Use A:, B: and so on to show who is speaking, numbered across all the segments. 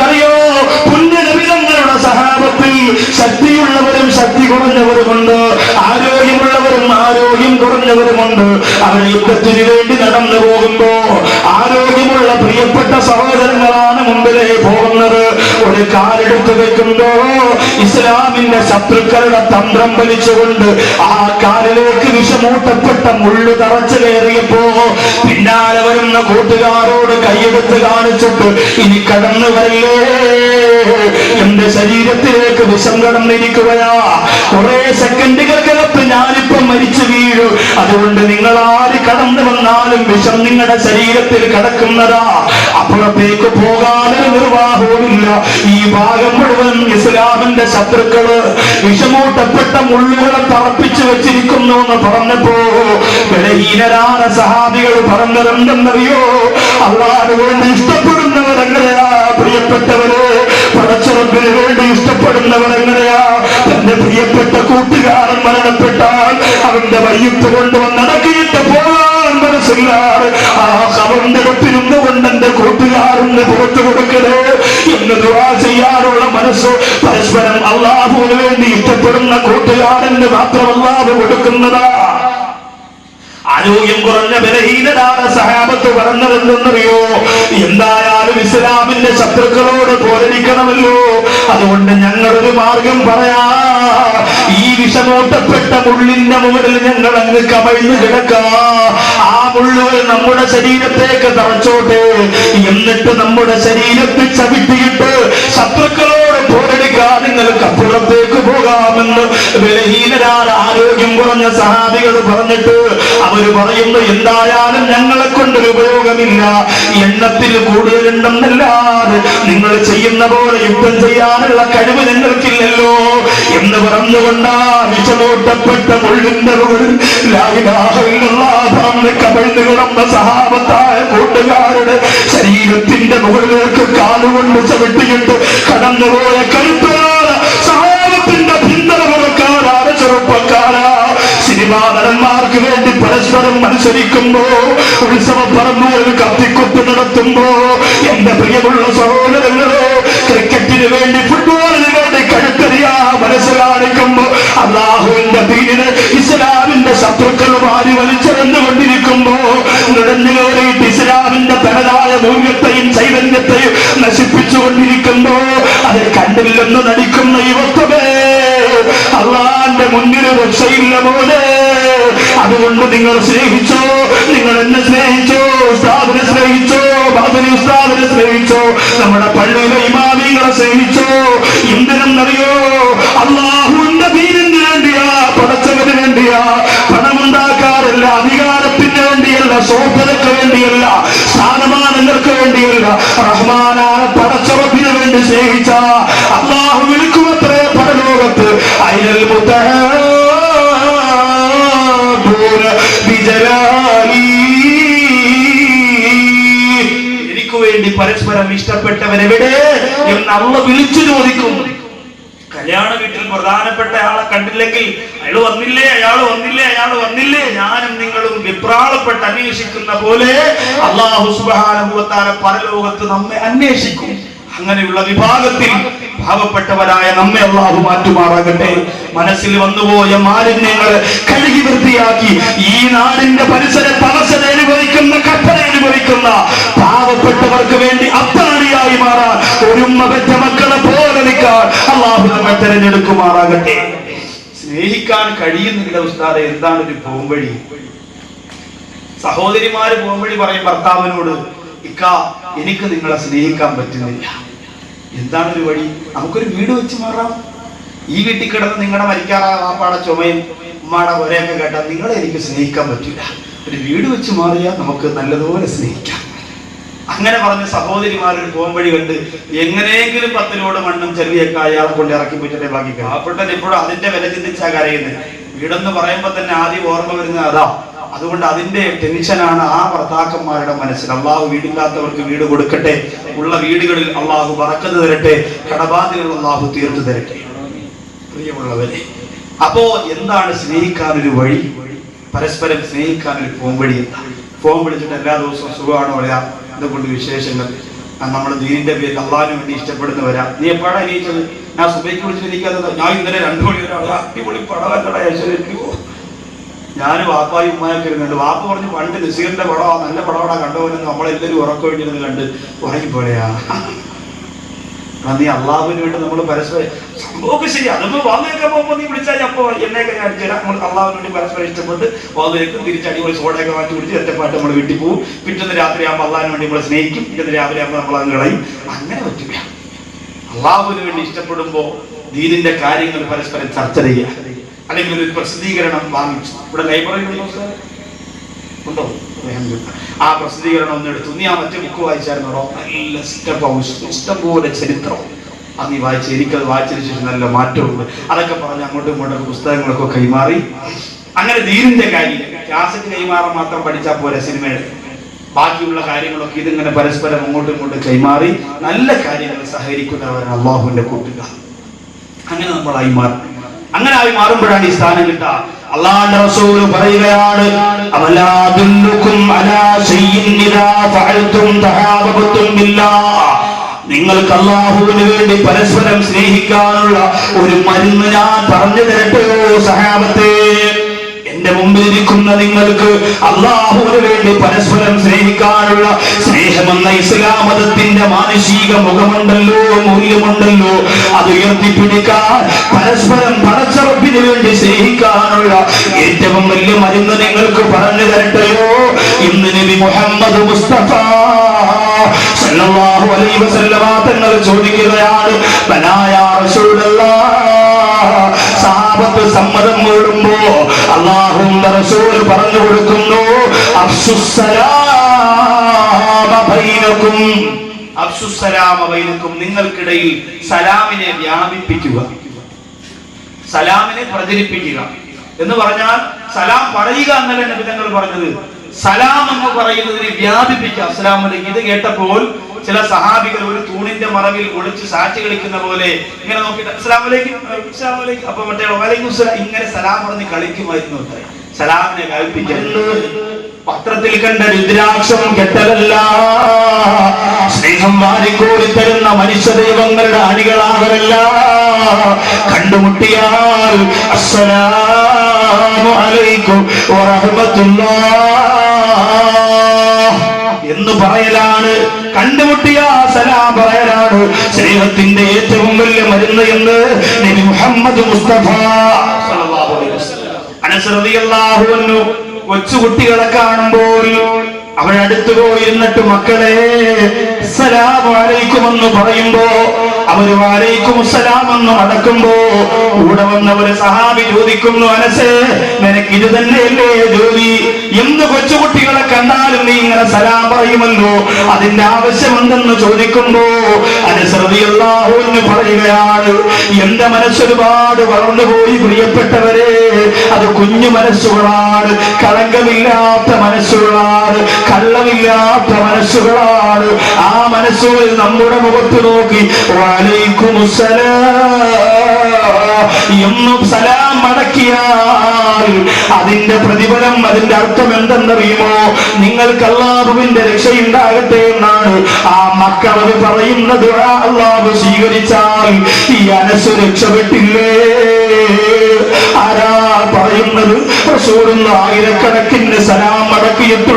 A: നിങ്ങൾക്കറിയോ പുണ്യനിമിതങ്ങളുടെ സഹാബത്തിൽ ശക്തിയുള്ളവരും ശക്തി കുറഞ്ഞവരുമുണ്ട് ആരോഗ്യമുള്ളവരും ആരോഗ്യം കുറഞ്ഞവരുമുണ്ട്. അവർ യുദ്ധത്തിന് വേണ്ടി നടന്നു പോകുമ്പോ ആരോഗ്യമുള്ള പ്രിയപ്പെട്ട സഹോദരങ്ങളാണ് മുമ്പിലേ പോകുന്നത്. ഒരു കാലെടുത്ത് വെക്കുമ്പോ ഇസ്ലാമിന്റെ ശത്രുക്കളുടെ തന്ത്രം വലിച്ചുകൊണ്ട് ആ കാലിലേക്ക് വിഷമൂട്ടപ്പെട്ട മുള്ളു തറച്ചു കയറിയപ്പോ പിന്നാലെ വരുന്ന കൂട്ടുകാരോട് കൈയെടുത്ത് കാണിച്ചിട്ട് ഇനി കടന്നു വരല്ലേ? എന്റെ ശരീരത്തിലേക്ക് വിഷം കടന്നിരിക്കുകയാ. കുറെ സെക്കൻഡുകൾക്കകത്ത് ഞാനിപ്പം മരിച്ചു വീഴു. അതുകൊണ്ട് നിങ്ങൾ ആര് കടന്നു വന്നാലും വിഷം നിങ്ങളുടെ ശരീരത്തിൽ കടക്കുന്നതാ. അപ്പുറത്തേക്ക് പോകാതെ നിർവാഹവുമില്ല. ഈ ഭാഗം മുഴുവൻ ഇസ്ലാമിന്റെ ശത്രുക്കൾ വിഷമൂട്ടപ്പെട്ട മുള്ളുകളെ തറപ്പിച്ചു വെച്ചിരിക്കുന്നു എന്ന് പറഞ്ഞപ്പോ ബലഹീനരാണ് സഹാബികൾ പറഞ്ഞതെന്തെന്നറിയോ? അള്ളാഹ് വേണ്ടി ഇഷ്ടപ്പെടുന്നവരെങ്ങനെയാ പ്രിയപ്പെട്ടവര്. പടച്ചുറപ്പിന് വേണ്ടി ഇഷ്ടപ്പെടുന്നവർ എങ്ങനെയാ തന്റെ പ്രിയപ്പെട്ട കൂട്ടുകാരൻ മരണപ്പെട്ടാൽ അവന്റെ വയ്യത്ത് കൊണ്ടുവന്ന് അടക്കിയിട്ട് പോകാൻ മനസ്സില്ലാതെ ആ ഒപ്പിരുന്ന് കൊണ്ട് എന്റെ കൂട്ടുകാരന് പുറത്തു കൊടുക്കരുത് എന്ന് ദുവാ ചെയ്യാനുള്ള മനസ്സ് പരസ്പരം അള്ളാഹുവിന് വേണ്ടി ഇഷ്ടപ്പെടുന്ന കൂട്ടുകാരന് മാത്രം അള്ളാഹു കൊടുക്കുന്നതാ. ആരോഗ്യം കുറഞ്ഞ ബലഹീനതാണ് സഹാബത്ത് പറഞ്ഞതെന്തെന്നറിയോ എന്തായാലും ഇസ്ലാമിന്റെ ശത്രുക്കളോട് പോരടിക്കണമല്ലോ. അതുകൊണ്ട് ഞങ്ങളൊരു മാർഗം പറയാ. ഈ വിഷമോട്ടപ്പെട്ട മുള്ളിന്റെ മുകളിൽ ഞങ്ങൾ അങ്ങ് കമഴ്ന്നു കിടക്കാ. ആ മുള്ളുകൾ നമ്മുടെ ശരീരത്തേക്ക് തറച്ചോട്ടെ. എന്നിട്ട് നമ്മുടെ ശരീരത്തിൽ ചവിട്ടിയിട്ട് ശത്രുക്കളോട് നിങ്ങൾക്ക് അപ്പുറത്തേക്ക് പോകാമെന്ന് ബലഹീനരാൽ ആരോഗ്യം കുറഞ്ഞ സഹാബികൾ പറഞ്ഞിട്ട് അവർ പറയുന്നു എന്തായാലും ഞങ്ങളെ കൊണ്ടൊരു ഉപയോഗമില്ല. എണ്ണത്തിൽ കൂടുതലുണ്ടെന്നല്ലാതെ നിങ്ങൾ ചെയ്യുന്ന പോലെ യുദ്ധം ചെയ്യാനുള്ള കഴിവ് നിങ്ങൾക്കില്ലല്ലോ. എന്ന് പറഞ്ഞുകൊണ്ടാ വിഷമോട്ടപ്പെട്ട മുള്ളിന്റെ മുകളിൽ കമിഴ്ന്നു കിടന്ന സഹാബത്തായ കൂട്ടുകാരുടെ ശരീരത്തിന്റെ മുകളിലേക്ക് കാലുകൊണ്ട് ചവിട്ടിയിട്ട് കടന്നുപോയ കരുത്തരായ നടന്മാർക്ക് വേണ്ടി പരസ്പരം മത്സരിക്കുമ്പോ ഉത്സവ പറമ്പുകൾ കത്തിക്കുത്ത് നടത്തുമ്പോ എന്റെ പ്രിയമുള്ള സഹോദരങ്ങളോ ക്രിക്കറ്റിന് വേണ്ടി ഫുട്ബോളിന് വേണ്ടി കഴുത്തറിയാ മനസ്സ് കാണിക്കുമ്പോ അള്ളാഹുവിന്റെ ദീനിന് ഇസ്ലാമിന്റെ ശത്രുക്കൾ മാറി വലിച്ചെറിഞ്ഞുകൊണ്ടിരിക്കുമ്പോ നുഴഞ്ഞു കയറിയിട്ട് ഇസ്ലാമിന്റെ തനതായ മൂല്യത്തെയും ചൈതന്യത്തെയും നശിപ്പിച്ചു കൊണ്ടിരിക്കുമ്പോ അത് കണ്ടില്ലെന്ന് നടിക്കുന്ന യുവത്വമേ അള്ളാന്റെ മുന്നിൽ രക്ഷയില്ല പോലെ അതുകൊണ്ട് നിങ്ങൾ സ്നേഹിച്ചോ നിങ്ങൾ എന്നെ സ്നേഹിച്ചോ ഉസ്താദിനെ സ്നേഹിച്ചോ ബാബുനെ ഉസ്താദിനെ സ്നേഹിച്ചോ നമ്മുടെ പള്ളിയിലെ ഇമാമികളെ സ്നേഹിച്ചോ എന്തിനെന്നറിയോ അള്ളാഹുവിന്റെ ദീനിന് വേണ്ടിയാ പടച്ചവന് വേണ്ടിയാ പണമുണ്ടാക്കാറില്ല അധികാരത്തിന് വേണ്ടിയല്ല സോഭ്യതയ്ക്ക് വേണ്ടിയല്ല സ്ഥാനമാനങ്ങൾക്ക് വേണ്ടിയല്ല. റഹ്മാനായ പടച്ചവത്തിന് വേണ്ടി സ്നേഹിച്ച അള്ളാഹു വിളിക്കുമത്രേ പരലോകത്ത്. അയൽ എനിക്ക് വേണ്ടി പരസ്പരം ഇഷ്ടപ്പെട്ടവരെവിടെ? എന്ന് അമ്മ വിളിച്ചു ചോദിക്കും. കല്യാണ വീട്ടിൽ പ്രധാനപ്പെട്ട അയാളെ കണ്ടില്ലെങ്കിൽ അയാൾ വന്നില്ലേ അയാൾ വന്നില്ലേ അയാൾ വന്നില്ലേ? ഞാനും നിങ്ങളും വിപ്രാളപ്പെട്ട് അന്വേഷിക്കുന്ന പോലെ അള്ളാഹു സുബാനുഭവത്താല പരലോകത്ത് നമ്മെ അന്വേഷിക്കും. അങ്ങനെയുള്ള വിഭാഗത്തിൽ പാവപ്പെട്ടവരായ നമ്മെ അള്ളാഹു മാറ്റുമാറാകട്ടെ. മനസ്സിൽ വന്നുപോയ മാലിന്യങ്ങൾ കഴുകി വൃത്തിയാക്കി ഈ നാടിന്റെ പരിസര അവസര അനുഭവിക്കുന്ന കപ്പന അനുഭവിക്കുന്ന പാവപ്പെട്ടവർക്ക് വേണ്ടി അത്താണിയായി മാറാൻ ഒരു പെറ്റ മക്കളെ പോലെ നിൽക്കാൻ അള്ളാഹു നമ്മെ തെരഞ്ഞെടുക്കുമാറാകട്ടെ. സ്നേഹിക്കാൻ കഴിയുന്നില്ല ഉസ്താദെ എന്താണ് ഒരു പോംവഴി? സഹോദരിമാര് പോംവഴി പറയും ഭർത്താവിനോട് ഇക്ക എനിക്ക് നിങ്ങളെ സ്നേഹിക്കാൻ പറ്റുന്നില്ല. എന്താണ് ഒരു വഴി? നമുക്കൊരു വീട് വെച്ച് മാറാം. ഈ വീട്ടിൽ കിടന്ന് നിങ്ങളുടെ മരിക്കാറാ വാപ്പാടെ ചുമയും ഉമ്മാടെ ഒരേയൊക്കെ കേട്ടാൽ നിങ്ങളെ എനിക്ക് സ്നേഹിക്കാൻ പറ്റില്ല ഒരു വീട് വെച്ച് മാറിയാൽ നമുക്ക് നല്ലതുപോലെ സ്നേഹിക്കാം. അങ്ങനെ പറഞ്ഞ സഹോദരിമാരൊരു പോംവഴി കണ്ട് എങ്ങനെയെങ്കിലും പത്തിനോട് മണ്ണും ചെറിയൊക്കെ അയാളെ കൊണ്ട് ഇറക്കി വെച്ചിട്ടേ ബാക്കി പാവപ്പെട്ടൻ ഇപ്പോഴും അതിന്റെ വില ചിന്തിച്ചാ കരയുന്നത് വീടെന്ന് പറയുമ്പോ തന്നെ ആദ്യം ഓർമ്മ വരുന്നത് അതാ. അതുകൊണ്ട് അതിന്റെ ടെൻഷനാണ് ആ ഭർത്താക്കന്മാരുടെ മനസ്സിൽ. അള്ളാഹു വീടില്ലാത്തവർക്ക് വീട് കൊടുക്കട്ടെ. ഉള്ള വീടുകളിൽ അള്ളാഹു പറക്കത്ത് തരട്ടെ കടബാധ്യതകൾ അള്ളാഹു തീർത്തു തരട്ടെ. പ്രിയമുള്ളവരെ അപ്പോ എന്താണ് സ്നേഹിക്കാൻ ഒരു വഴി? പരസ്പരം സ്നേഹിക്കാൻ ഒരു പോംവഴി എന്താ? ഫോൺ വിളിച്ചിട്ട് എല്ലാ ദിവസവും സുഖമാണോ പറയാം എന്തുകൊണ്ട് വിശേഷങ്ങൾ? നമ്മൾ ദീനിന്റെ പേരിൽ അള്ളാഹിന് വേണ്ടി ഇഷ്ടപ്പെടുന്ന ഇഷ്ടപ്പെടുന്നവരാ. നീ എപ്പോഴാണ് എണീച്ചത്? ഞാൻ സുബൈക്ക് വിളിച്ചിട്ട് ഞാൻ ഇന്നലെ രണ്ടു മണി വരെ അടിപൊളി പടമല്ലടാ യശോദരിക്കോ ഞാൻ വാപ്പായും ഉമ്മായൊക്കെ ഇരുന്നുണ്ട് വാപ്പ പറഞ്ഞു പണ്ട് നസീറിന്റെ പടമാ നല്ല പടമാടാ കണ്ടവനെന്ന് നമ്മളെല്ലാവരും ഉറക്കം കഴിഞ്ഞിരുന്നു കണ്ട് ഉറങ്ങിപ്പോലെയാ ആ, നീ അള്ളാഹുവിന് വേണ്ടി നമ്മൾ പരസ്പരം സംഭവമൊക്കെ ശരി അതിപ്പോ വാതിലൊക്കെ പോകുമ്പോൾ നീ വിളിച്ചാൽ അപ്പോ എന്നെയൊക്കെ ഞാൻ അടിച്ചു നമ്മൾ അള്ളാഹുവിന് വേണ്ടി പരസ്പരം ഇഷ്ടപ്പെട്ട് വാതിലേക്കും തിരിച്ചടി പോയി സോഡയൊക്കെ മാറ്റി കുടിച്ച് ഒറ്റപ്പാട്ട് നമ്മൾ വീട്ടിൽ പോകും പിറ്റേന്ന് രാത്രി ആകുമ്പോൾ അള്ളാഹിന് വേണ്ടി നമ്മൾ സ്നേഹിക്കും. പിറ്റേന്ന് രാവിലെ ആകുമ്പോൾ നമ്മൾ അങ്ങ് കളയും. അങ്ങനെ പറ്റില്ല അള്ളാഹുവിന് വേണ്ടി ഇഷ്ടപ്പെടുമ്പോൾ ദീനിന്റെ കാര്യങ്ങൾ പരസ്പരം ചർച്ച ചെയ്യുക. അല്ലെങ്കിൽ ഒരു പ്രസിദ്ധീകരണം വാങ്ങിച്ചു. ഇവിടെ ലൈബ്രറി ഉണ്ടോ ആ പ്രസിദ്ധീകരണം ഒന്ന് എടുത്തു. നീ ആ മറ്റേ ബുക്ക് വായിച്ചായിരുന്നോ? നല്ല ഇഷ്ടം ഇഷ്ടം ചരിത്രം. അത് നീ വായിച്ച്. എനിക്കത് വായിച്ചതിന് ശേഷം നല്ല മാറ്റമുണ്ട്. അതൊക്കെ പറഞ്ഞ് അങ്ങോട്ടും ഇങ്ങോട്ടും പുസ്തകങ്ങളൊക്കെ കൈമാറി. അങ്ങനെ ദീനിന്റെ കാര്യം. ക്ലാസ്സിക്ക് കൈമാറാൻ മാത്രം പഠിച്ചാൽ പോരെ സിനിമയുടെ ബാക്കിയുള്ള കാര്യങ്ങളൊക്കെ ഇതിങ്ങനെ പരസ്പരം അങ്ങോട്ടും ഇങ്ങോട്ടും കൈമാറി. നല്ല കാര്യങ്ങൾ സഹകരിക്കുന്നവരാണ് അള്ളാഹുവിന്റെ കൂട്ടുകാർ. അങ്ങനെ നമ്മളായി മാറും. അങ്ങനെ ആയി മാറുമ്പോഴാണ് ഈ സ്ഥാനം കിട്ടുക. ദുല്ലുക്കും അലാ നിങ്ങൾക്ക് അള്ളാഹുവിന് വേണ്ടി പരസ്പരം സ്നേഹിക്കാനുള്ള ഒരു മരുന്ന് ഞാൻ പറഞ്ഞു തരട്ടെയോ സഹാബത്തെ. എന്റെ മുമ്പിൽ ഇരിക്കുന്ന നിങ്ങൾക്ക് അള്ളാഹുവിന് വേണ്ടി പരസ്പരം സ്നേഹിക്കാനുള്ള സ്നേഹമെന്ന ഇസ്ലാം മതത്തിന്റെ മാനുഷിക മുഖമുണ്ടല്ലോ മൂല്യമുണ്ടല്ലോ. അത് ഉയർത്തിപ്പിടിക്കാൻ പരസ്പരം പടച്ചറപ്പിന് വേണ്ടി സ്നേഹിക്കാനുള്ള ഏറ്റവും വലിയ മരുന്ന് നിങ്ങൾക്ക് പറഞ്ഞു തരട്ടെയോ ഇന്ന് നബി മുഹമ്മദ് മുസ്തഫ സല്ലല്ലാഹു അലൈഹി വസല്ലമ തങ്ങൾ ചോദിക്കുകയാണ് ബനായ റസൂലല്ലാഹ് സഹാബത്ത് സമ്മതം വേടുമ്പോ അള്ളാഹും റസൂൽ പറഞ്ഞു കൊടുക്കുന്നു അഫ്സുസ്സലാമ ബൈനക്കും. അഫ്സുസ്സലാമ ബൈനക്കും നിങ്ങൾക്കിടയിൽ സലാമിനെ വ്യാപിപ്പിക്കുക. സലാമിനെ പ്രചരിപ്പിക്കുക. എന്ന് പറഞ്ഞാൽ സലാം പറയുക എന്നല്ല നബിതങ്ങൾ പറഞ്ഞത്? സലാം എന്ന് പറയുന്നതിനെ വ്യാപിപ്പിക്കുക. അസ്സലാം അലൈക്കും. ഇത് കേട്ടപ്പോൾ ചില സഹാബികൾ ഒരു തൂണിന്റെ മറവിൽ ഒളിച്ച് സാക്ഷി കളിക്കുന്ന പോലെ ഇങ്ങനെ നോക്കിയിട്ട് അസ്ലാമലൈക്കും അപ്പൊ മറ്റേ വലൈക്കും ഇങ്ങനെ സലാം പറഞ്ഞ് കളിക്കുമായിരുന്നു സലാമിനെ വ്യാപിപ്പിക്കരുത് പത്രത്തിൽ കണ്ട രുദ്രാക്ഷം കെട്ടതല്ല സ്നേഹം വാരിക്കോരി തരുന്ന മനുഷ്യ ദൈവങ്ങളുടെ അണികളാകരല്ല. കണ്ടുമുട്ടിയാൽ അസ്സലാമു അലൈക്കും വറഹ്മത്തുള്ളാഹ്. സലാം പറയലാണ് സ്നേഹത്തിന്റെ ഏറ്റവും വലിയ മരുന്ന് എന്ന് നബി മുഹമ്മദ് മുസ്തഫ അൻഹു കൊച്ചുകുട്ടികളെ കാണുമ്പോൾ അവരടുത്തു പോയിരുന്നിട്ട് മക്കളെ സലാം അലൈക്കും എന്ന് പറയുമ്പോ അവർ വാലേക്കും എന്ന് നടക്കുമ്പോ കൂടെ വന്നവര് സഹാബി ചോദിക്കുന്നു അനസേ നിനക്ക് ഇത് തന്നെയല്ലേ ജോലി? എന്ത് കൊച്ചുകുട്ടികളെ കണ്ടാലും നീ ഇങ്ങനെ സലാം പറയുമല്ലോ? അതിന്റെ ആവശ്യമുണ്ടെന്ന് ചോദിക്കുമ്പോ അനുസൃതിയല്ലാഹുവിന് പറയുകയാണ് എന്റെ മനസ്സൊരുപാട് വളർന്നുപോയി പ്രിയപ്പെട്ടവരെ അത് കുഞ്ഞു മനസ്സുകളാണ് കളങ്കമില്ലാത്ത മനസ്സുകളാണ് കള്ളമില്ലാത്ത മനസ്സുകളാണ്. ആ മനസ്സുകളിൽ നമ്മുടെ മുഖത്ത് നോക്കി എന്നും സലാം മടക്കിയാൽ അതിന്റെ പ്രതിഫലം അതിന്റെ അർത്ഥം എന്തെന്നറിയുമോ? നിങ്ങൾക്ക് അള്ളാഹുവിന്റെ രക്ഷയുണ്ടാകട്ടെ എന്നാണ് ആ മക്കൾ അത് പറയുന്നത് അള്ളാഹു സ്വീകരിച്ചാൽ ഈ അനസ് രക്ഷപ്പെട്ടില്ലേ? ആരാ പറയുന്നത്? റസൂലുള്ള ആയിരക്കണക്കിന് സലാം മടക്കിയിട്ടുള്ള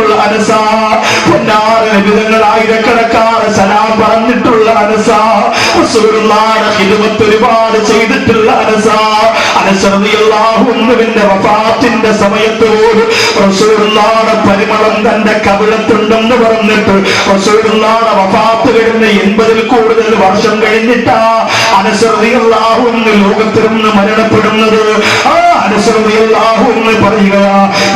A: ഒരുപാട് ചെയ്തിട്ടുള്ള വഫാത്തിന്റെ സമയത്ത് റസൂലുള്ളാടെ പരിമളം തന്റെ കവിളത്തുണ്ടെന്ന് പറഞ്ഞിട്ട് റസൂലുള്ളാടെ വഫാത്ത് കഴിഞ്ഞ് എൺപതിൽ കൂടുതൽ വർഷം കഴിഞ്ഞിട്ടാ അനസറിയാഹുവിന് ലോകത്തിൽ നിന്ന് മരണപ്പെടുന്നത്. ആ അനസറിയാഹുവിന് പറയുക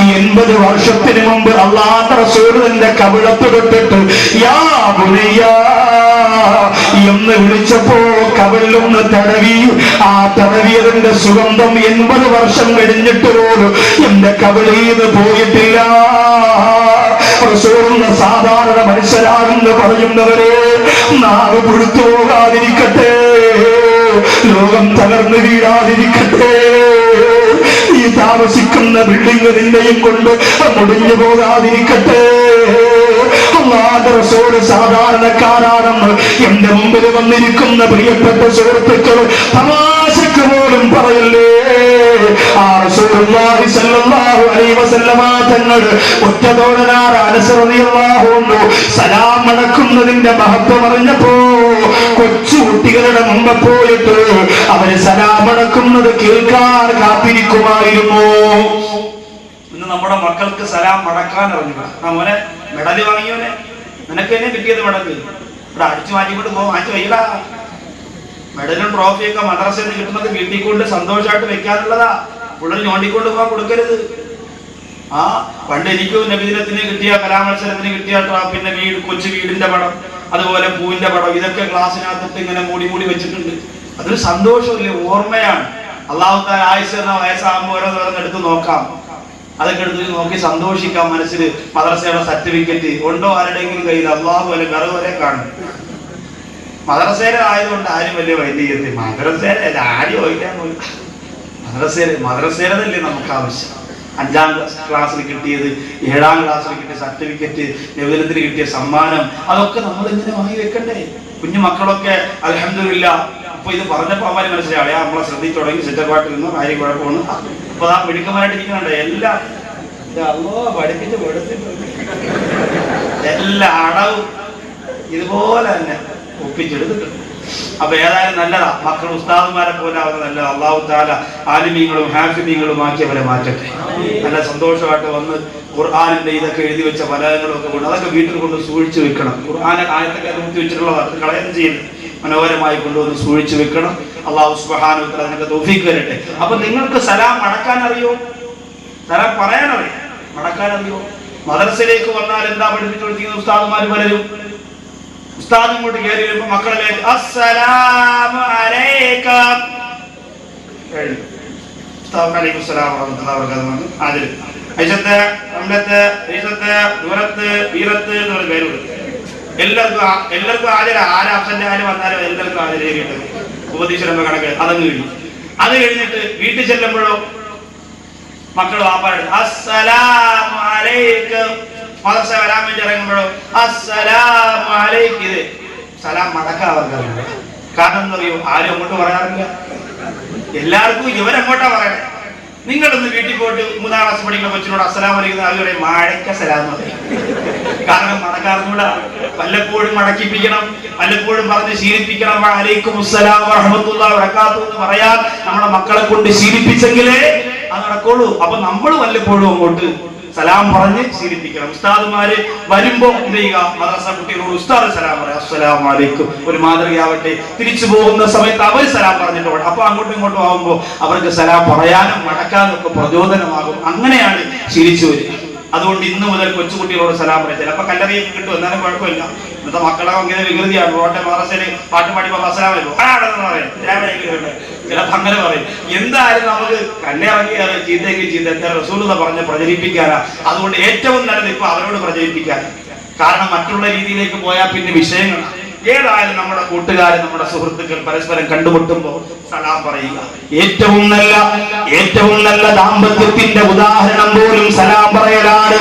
A: ഈ എൺപത് വർഷത്തിന് മുമ്പ് അള്ളാഹ് റസൂലിന്റെ കവിളത്ത് തൊട്ടിട്ട് യാ എന്ന് വിളിച്ചപ്പോ കവിളിലൊന്ന് തടവി. ആ തടവിയതിന്റെ സുഗന്ധം എൺപത് വർഷം കഴിഞ്ഞിട്ട് പോലും എന്റെ കവിളിൽ നിന്ന് പോയിട്ടില്ല സാധാരണ മനുഷ്യരാണെന്ന് പറയുന്നവരെ നാവ് പുഴുത്തു പോകാതിരിക്കട്ടെ. ലോകം തകർന്നു വീഴാതിരിക്കട്ടെ. ഈ താമസിക്കുന്ന ബിൽഡിംഗ് നിന്നെയും കൊണ്ട് മുടിഞ്ഞു പോകാതിരിക്കട്ടെ. സാധാരണക്കാരാണെന്ന് എന്റെ മുമ്പിൽ വന്നിരിക്കുന്ന പ്രിയപ്പെട്ട സുഹൃത്തുക്കൾ തമാശക്ക് പോലും പറയല്ലേ? ആ റസൂലുള്ളാഹി സല്ലല്ലാഹു അലൈഹി വസല്ലമ തങ്ങൾ അൻഹു സലാം മടക്കുന്നതിന്റെ മഹത്വം അറിഞ്ഞപ്പോ കൊച്ചു കുട്ടികളുടെ മുമ്പ് പോയിട്ട് അവർ സലാമടക്കുന്നത് കേൾക്കാൻ കാത്തിരിക്കുമായിരുന്നു. ഇന്ന് നമ്മുടെ മക്കൾക്ക് സലാം മടക്കാൻ അറിഞ്ഞു നമ്മളെ മെഡൽ വാങ്ങിയോനെ നിനക്ക് തന്നെ കിട്ടിയത് മെഡൽ. ഇവിടെ അടിച്ചു മാറ്റിക്കൊണ്ട് പോ മാറ്റി വയ്യടാ. മെഡലും ട്രോഫിയൊക്കെ മദ്രസയിൽ കിട്ടുന്നത് വീട്ടിൽ കൊണ്ട് സന്തോഷമായിട്ട് വെക്കാനുള്ളതാ. പുള്ളൽ ഞോണ്ടിക്കൊണ്ട് പോകാൻ കൊടുക്കരുത്. ആ പണ്ട് എനിക്കും നബിദിനത്തിന് കിട്ടിയ കലാമത്സരത്തിന് കിട്ടിയ പിന്നെ വീട് കൊച്ചു വീടിന്റെ പടം. അതുപോലെ പൂവിന്റെ പടം ഇതൊക്കെ ക്ലാസ്സിനകത്തിട്ട് ഇങ്ങനെ മൂടി മൂടി വെച്ചിട്ടുണ്ട്. അതൊരു സന്തോഷമില്ല? ഓർമ്മയാണ്. അള്ളാഹു ആയുസ്സെന്ന വയസ്സാകുമ്പോൾ ഓരോന്നോരോന്ന് എടുത്ത് നോക്കാം. അതൊക്കെ എടുത്ത് നോക്കി സന്തോഷിക്കാം മനസ്സിൽ മദ്രസയുടെ സർട്ടിഫിക്കറ്റ് ഉണ്ടോ ആരുടെയെങ്കിലും കയ്യിൽ? അള്ളാഹു വരെ വേറെ വരെ കാണും. മദ്രസയിലെ ആയതുകൊണ്ട് ആരും വലിയ വൈദ്യുതി മദ്രസേര ആരും വൈകാൻ പോയി മദ്രസയിലെ മദ്രസയിലതല്ലേ നമുക്ക് ആവശ്യം. അഞ്ചാം ക്ലാസ്സിൽ കിട്ടിയത് ഏഴാം ക്ലാസ്സിൽ കിട്ടിയ സർട്ടിഫിക്കറ്റ് നിവേദനത്തിന് കിട്ടിയ സമ്മാനം അതൊക്കെ നമ്മൾ ഇങ്ങനെ വാങ്ങി വെക്കണ്ടേ? കുഞ്ഞു മക്കളൊക്കെ അലഹമില്ല അപ്പൊ ഇത് പറഞ്ഞപ്പോ അമ്മ മനസ്സിലായി ആ നമ്മളെ ശ്രദ്ധിച്ചു തുടങ്ങി സെറ്റപ്പാട്ടിൽ നിന്ന് കാര്യം കുഴപ്പമാണ് അപ്പൊ ആ മിടുക്കന്മാരായിട്ട് ഇരിക്കുന്നുണ്ട് എല്ലാം എല്ലാ അടവും ഇതുപോലെ തന്നെ ഒപ്പിച്ചെടുത്തിട്ടുണ്ട്. അപ്പൊ ഏതായാലും നല്ലതാ. മക്കൾ ഉസ്താദുമാരെ പോലെ അവർ നല്ലത്. അള്ളാഹു താല ആലിമീങ്ങളും ഹാഫിമീങ്ങളും ആക്കി അവരെ മാറ്റട്ടെ. നല്ല സന്തോഷമായിട്ട് വന്ന് ഖുർആാനിന്റെ ഇതൊക്കെ എഴുതി വെച്ച ഫലകങ്ങളും ഒക്കെ കൊണ്ട് അതൊക്കെ വീട്ടിൽ കൊണ്ട് സൂക്ഷിച്ചു വെക്കണം. ഖുർആാനെ ആയത്തൊക്കെ നിർത്തി വെച്ചിട്ടുള്ളത്. അത് ചെയ്യുന്നത് മനോഹരമായി കൊണ്ടുവന്ന് സൂക്ഷിച്ചു വെക്കണം. അള്ളാഹു സുബാന അതിനൊക്കെ തോഫിക്ക് വരട്ടെ അപ്പൊ നിങ്ങൾക്ക് സലാം മടക്കാൻ അറിയോ? സലാം പറയാൻ അറിയോ? മടക്കാൻ അറിയോ? മദർസയിലേക്ക് വന്നാൽ എന്താ പഠിപ്പിച്ചു കൊടുത്തിരിക്കുന്ന ഉസ്താദുമാർ പലരും? ഉസ്താദ് ഇങ്ങോട്ട് കയറി വരുമ്പോ മക്കളെ അസ്സലാമു അലൈക്കും. ദൂരത്ത് വീരത്ത് എന്ന് പറഞ്ഞ പേര് എല്ലാവർക്കും എല്ലാവർക്കും ആചര ആര് അഫ്സന്റെ ആര് വന്നാലും എല്ലാവർക്കും ആചരേറിയിട്ട് ഉപദേശം കണക്ക് അതങ്ങ് കഴിഞ്ഞു. അത് കഴിഞ്ഞിട്ട് വീട്ടിൽ ചെല്ലുമ്പോഴോ മക്കൾ വാപ്പാട് അസ്സലാമു അലൈക്കും. മദർസ വരാൻ വേണ്ടി ഇറങ്ങുമ്പോഴോ അലൈക്കും. ഇത് സലാം മടക്കാൻ അവർക്കറിയില്ല കാരണം എന്തറിയോ ആരും അങ്ങോട്ട് പറയാറില്ല. എല്ലാവർക്കും ഇവരങ്ങോട്ടാ പറയണേ. നിങ്ങളൊന്ന് വീട്ടിൽ പോയിട്ട് മൂന്നാം ക്ലാസ് പഠിക്കുന്ന കൊച്ചിനോട് അസ്സലാം അറിയുന്ന അവർ മഴയ്ക്ക സലാം കാരണം മടക്കാറിനൂടെ വല്ലപ്പോഴും മടക്കിപ്പിക്കണം വല്ലപ്പോഴും പറഞ്ഞ് ശീലിപ്പിക്കണം. അലൈക്കും അസ്സലാം വറഹമത്തുള്ള വറക്കാത്തു എന്ന് പറയാൻ നമ്മുടെ മക്കളെ കൊണ്ട് ശീലിപ്പിച്ചെങ്കിലേ അത് നടക്കുള്ളൂ. അപ്പൊ നമ്മൾ വല്ലപ്പോഴും അങ്ങോട്ട് സലാം പറഞ്ഞ് ശീലിപ്പിക്കണം. ഉസ്താദുമാര് വരുമ്പോ എന്ത് ചെയ്യുക? മദ്രസ കുട്ടികളോട് ഉസ്താദ് സലാം പറയാം. അസ്സലാം വലൈക്കും ഒരു മാതൃകയാവട്ടെ. തിരിച്ചു പോകുന്ന സമയത്ത് അവർ സലാം പറഞ്ഞിട്ട് അപ്പൊ അങ്ങോട്ടും ഇങ്ങോട്ടും ആകുമ്പോ അവർക്ക് സലാം പറയാനും മടക്കാനും ഒക്കെ പ്രചോദനമാകും. അങ്ങനെയാണ് ശീലിച്ചു വരിക അതുകൊണ്ട് ഇന്ന് മുതൽ കൊച്ചുകുട്ടികളോട് സലാം പറയാം. ചിലപ്പോ കല്ലറിയും കിട്ടും. എന്നാലും കുഴപ്പമില്ല. ഇന്നത്തെ മക്കളെ അങ്ങനെ വികൃതിയാണ് പോട്ടെ മദ്രസയിൽ പാട്ട് പാടി അസലാം വരും ആടെന്ന് പറയും. ചിലപ്പോ അങ്ങനെ പറയും. എന്തായാലും നമുക്ക് കണ്ണെ അത് ചീത്തയ്ക്ക് ചീത്ത. എത്ര റസൂലത പറഞ്ഞ് പ്രചരിപ്പിക്കാനാ. അതുകൊണ്ട് ഏറ്റവും നല്ലത് ഇപ്പൊ അവരോട് പ്രചരിപ്പിക്കാൻ. കാരണം മറ്റുള്ള രീതിയിലേക്ക് പോയാൽ പിന്നെ വിഷയങ്ങൾ ഏതായാലും നമ്മുടെ കൂട്ടുകാർ നമ്മുടെ സുഹൃത്തുക്കൾ പരസ്പരം കണ്ടുമുട്ടുമ്പോൾ സലാം പറയുക. ഏറ്റവും നല്ല ഏറ്റവും നല്ല ദാമ്പത്യത്തിന്റെ ഉദാഹരണം പോലും സലാം പറയലാണ്.